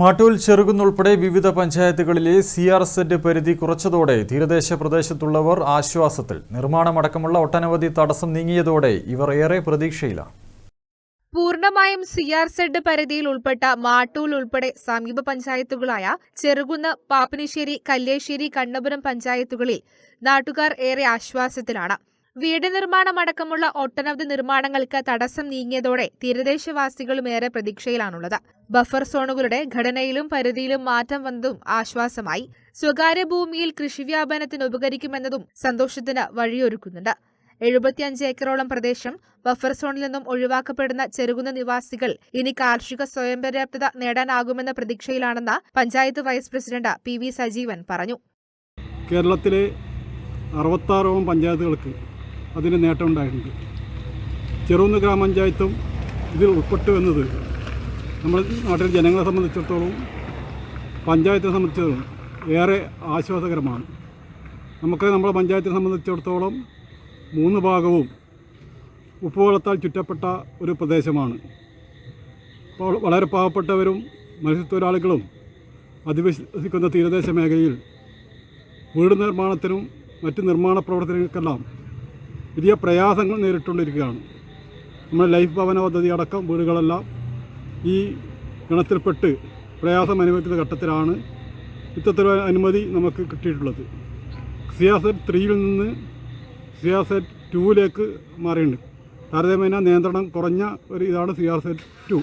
മാട്ടൂൽ ചെറുകുന്നുൾപ്പെടെ വിവിധ പഞ്ചായത്തുകളിലെ C R Z പരിധി കുറച്ചതോടെ തീരദേശ പ്രദേശത്തുള്ളവർ ആശ്വാസത്തിൽ. നിർമ്മാണമടക്കമുള്ള ഒട്ടനവധി തടസ്സം നീങ്ങിയതോടെ ഇവർ ഏറെ പ്രതീക്ഷയിലാണ്. പൂർണമായും സി ആർ സെഡ് പരിധിയിൽ ഉൾപ്പെട്ട മാട്ടൂൽ ഉൾപ്പെടെ സമീപ പഞ്ചായത്തുകളായ ചെറുകുന്ന് പാപ്പിനിശ്ശേരി കല്ലേശ്ശേരി കണ്ണപുരം പഞ്ചായത്തുകളിൽ നാട്ടുകാർ ഏറെ ആശ്വാസത്തിലാണ്. വീട് നിർമ്മാണം അടക്കമുള്ള ഒട്ടനവധി നിർമ്മാണങ്ങൾക്ക് തടസ്സം നീങ്ങിയതോടെ തീരദേശവാസികളും ഏറെ പ്രതീക്ഷയിലാണുള്ളത്. ബഫർ സോണുകളുടെ ഘടനയിലും പരിധിയിലും മാറ്റം വന്നതും ആശ്വാസമായി. സ്വകാര്യ ഭൂമിയിൽ കൃഷിവ്യാപനത്തിന് ഉപകരിക്കുമെന്നതും സന്തോഷത്തിന് വഴിയൊരുക്കുന്നുണ്ട്. എഴുപത്തിയഞ്ച് ഏക്കറോളം പ്രദേശം ബഫർ സോണിൽ നിന്നും ഒഴിവാക്കപ്പെടുന്ന ചെറുകുന്ന നിവാസികൾ ഇനി കാർഷിക സ്വയം പര്യാപ്തത നേടാനാകുമെന്ന പ്രതീക്ഷയിലാണെന്ന് panchayat vice president P V Sajeevan പറഞ്ഞു. കേരളത്തിലെ അറുപത്താറോളം പഞ്ചായത്തുകൾക്ക് അതിന് നേട്ടമുണ്ടായിട്ടുണ്ട് ചെറുന്ന് ഗ്രാമപഞ്ചായത്തും ഇതിൽ ഉൾപ്പെട്ടു എന്നത് നമ്മുടെ നാട്ടിലെ ജനങ്ങളെ സംബന്ധിച്ചിടത്തോളം പഞ്ചായത്തിനെ സംബന്ധിച്ചിടത്തോളം ഏറെ ആശ്വാസകരമാണ്. നമുക്ക് നമ്മുടെ പഞ്ചായത്തിനെ സംബന്ധിച്ചിടത്തോളം മൂന്ന് ഭാഗവും ഉപ്പുവെള്ളത്താൽ ചുറ്റപ്പെട്ട ഒരു പ്രദേശമാണ്. അപ്പോൾ വളരെ പാവപ്പെട്ടവരും മത്സ്യത്തൊഴിലാളികളും അധിവസിക്കുന്ന തീരദേശ മേഖലയിൽ വീട് നിർമ്മാണത്തിനും മറ്റ് നിർമ്മാണ പ്രവർത്തനങ്ങൾക്കെല്ലാം വലിയ പ്രയാസങ്ങൾ നേരിട്ടുകൊണ്ടിരിക്കുകയാണ്. നമ്മുടെ ലൈഫ് ഭവന പദ്ധതി അടക്കം വീടുകളെല്ലാം ഈ ഗണത്തിൽപ്പെട്ട് പ്രയാസം അനുഭവിക്കുന്ന ഘട്ടത്തിലാണ് ഇത്തരത്തിൽ അനുമതി നമുക്ക് കിട്ടിയിട്ടുള്ളത്. സിയാസെറ്റ് ത്രീയിൽ നിന്ന് സിയാസെറ്റ് ടൂവിലേക്ക് മാറിയിട്ടുണ്ട്. താരതമ്യേന നിയന്ത്രണം കുറഞ്ഞ ഒരു ഇതാണ് സിയാസെറ്റ് ടു.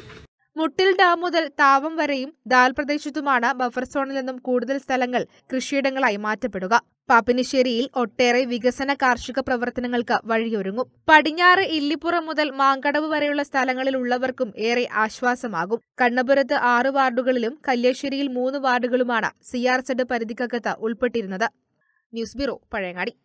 മുട്ടിൽ ഡാം മുതൽ താവം വരെയും ദാൽ പ്രദേശത്തുമാണ് ബഫർ സോണിൽ നിന്നും കൂടുതൽ സ്ഥലങ്ങൾ കൃഷിയിടങ്ങളായി മാറ്റപ്പെടുക. പാപ്പിനിശ്ശേരിയിൽ ഒട്ടേറെ വികസന കാർഷിക പ്രവർത്തനങ്ങൾക്ക് വഴിയൊരുങ്ങും. പടിഞ്ഞാറ് ഇല്ലിപ്പുറം മുതൽ മാങ്കടവ് വരെയുള്ള സ്ഥലങ്ങളിലുള്ളവർക്കും ഏറെ ആശ്വാസമാകും. കണ്ണപുരത്ത് ആറ് വാർഡുകളിലും കല്യാശ്ശേരിയിൽ മൂന്ന് വാർഡുകളുമാണ് സിആർസെഡ് പരിധിക്കകത്ത് ഉൾപ്പെട്ടിരുന്നത്. News bureau Pazhayangadi.